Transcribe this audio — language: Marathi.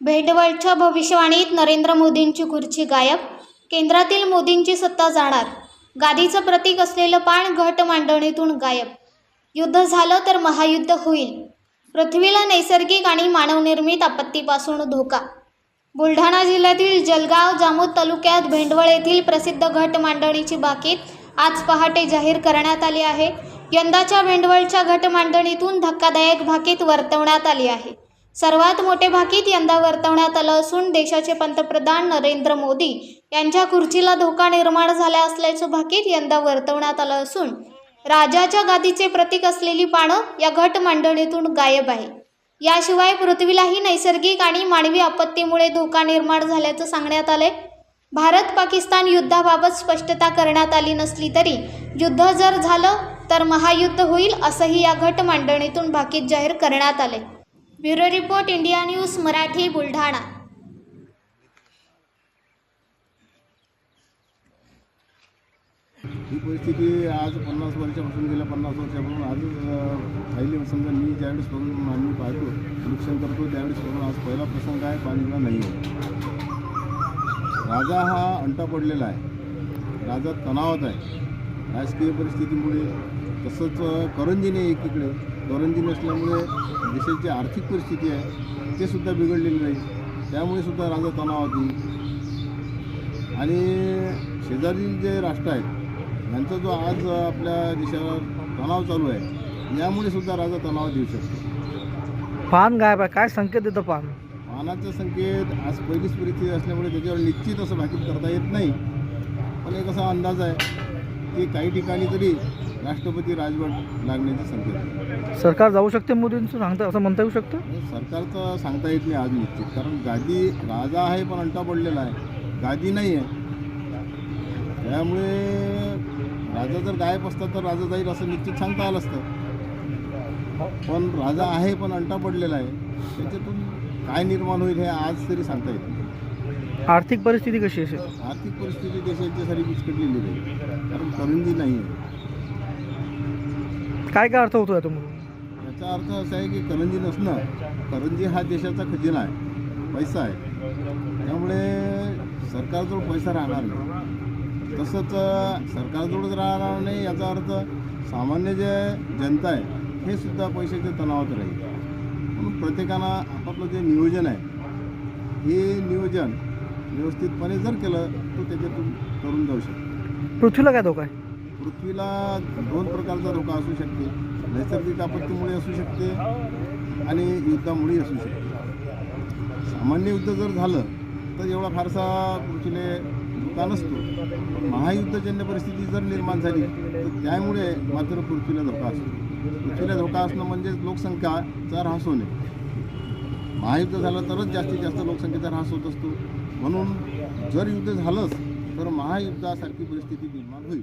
भेंडवळच्या भविष्यवाणीत नरेंद्र मोदींची खुर्ची गायब केंद्रातील मोदींची सत्ता जाणार गादीचं प्रतीक असलेलं पाण घट मांडणीतून गायब. युद्ध झालं तर महायुद्ध होईल. पृथ्वीला नैसर्गिक आणि मानवनिर्मित आपत्तीपासून धोका. बुलढाणा जिल्ह्यातील जलगाव जामोद तालुक्यात भेंडवळ येथील प्रसिद्ध घट मांडणीची बाकीत आज पहाटे जाहीर करण्यात आली आहे. यंदाच्या भेंडवळच्या घट मांडणीतून धक्कादायक भाकीत वर्तवण्यात आली आहे. सर्वात मोठे भाकीत यंदा वर्तवण्यात आलं असून देशाचे पंतप्रधान नरेंद्र मोदी यांच्या खुर्चीला धोका निर्माण झाला असल्याचं भाकीत यंदा वर्तवण्यात आलं असून राजाच्या गादीचे प्रतीक असलेली पानं या घट मांडणीतून गायब आहे. याशिवाय पृथ्वीलाही नैसर्गिक आणि मानवी आपत्तीमुळे धोका निर्माण झाल्याचं सांगण्यात आलंय. भारत पाकिस्तान युद्धाबाबत स्पष्टता करण्यात आली नसली तरी युद्ध जर झालं तर महायुद्ध होईल असंही या घट मांडणीतून भाकीत जाहीर करण्यात आले bureau report India News Marathi Buldhana. ही परिस्थिती आज पन्नास वर्षापासून गेल्या पन्नास वर्षापासून. आज राहिली समजा मी ज्यावेळेस करून आम्ही पाहतो निरीक्षण करतो त्यावेळेस करून आज पहिला प्रसंग आहे पाणीला नाही. आहे राजा हा अंटा पडलेला आहे. राजा तणावात आहे. राजकीय परिस्थितीमुळे तसंच करंजीने एकीकडे करंजी नसल्यामुळे देशाची आर्थिक परिस्थिती आहे ते सुद्धा बिघडलेली नाही. त्यामुळे सुद्धा राजा तणावात येईल. आणि शेजारील जे राष्ट्र आहेत यांचा जो आज आपल्या देशावर तणाव चालू आहे यामुळे सुद्धा राजा तणावात येऊ शकतो. पान गायब आहे. काय संकेत देतं पान? पानाचा संकेत आज पहिलीच परिस्थिती असल्यामुळे त्याच्यावर निश्चित असं भाकीत करता येत नाही. पण एक असा अंदाज आहे की काही ठिकाणी तरी राष्ट्रपती राजवट लागण्याचे संकेत. सरकार जाऊ शकते मोदींचं सांगता असं म्हणता येऊ शकतं? सरकारचं सांगता येत नाही आज निश्चित कारण गादी राजा आहे पण अंटा पडलेला आहे. गादी नाही आहे. त्यामुळे राजा जर गायब असता तर राजा जाईल असं निश्चित सांगता आलं असतं. पण राजा आहे पण अंटा पडलेला आहे. त्याच्यातून काय निर्माण होईल हे आज तरी सांगता येत नाही. आर्थिक परिस्थिती कशी असेल आर्थिक परिस्थिती देशाची सारी विस्कटलेली आहे. कारण करंजी नाही आहे. काय काय अर्थ होतो यातून? याचा अर्थ असा आहे की करंजी नसणं करंजी हा देशाचा खजिना आहे पैसा आहे. त्यामुळे सरकारजवळ पैसा राहणार नाही. तसंच सरकारजवळच राहणार नाही याचा अर्थ सामान्य जे जनता आहे हे सुद्धा पैशाच्या तणावात राहील. म्हणून प्रत्येकानं आपापलं जे नियोजन आहे हे नियोजन व्यवस्थितपणे जर केलं तर त्याच्यातून करून जाऊ शकतो. पृथ्वीला काय धोका आहे? पृथ्वीला दोन प्रकारचा धोका असू शकते. नैसर्गिक आपत्तीमुळे असू शकते आणि युद्धामुळे असू शकते. सामान्य युद्ध जर झालं तर एवढा फारसा पृथ्वीला धोका नसतो. महायुद्धजन्य परिस्थिती जर निर्माण झाली तर त्यामुळे मात्र पृथ्वीला धोका असतो. पृथ्वीला धोका असणं म्हणजे लोकसंख्याचा ऱ्हास होणे. महायुद्ध झालं तरच जास्तीत जास्त लोकसंख्येचा ऱ्हास होत असतो. म्हणून जर युद्ध झालंच तर महायुद्धासारखी परिस्थिती निर्माण होईल.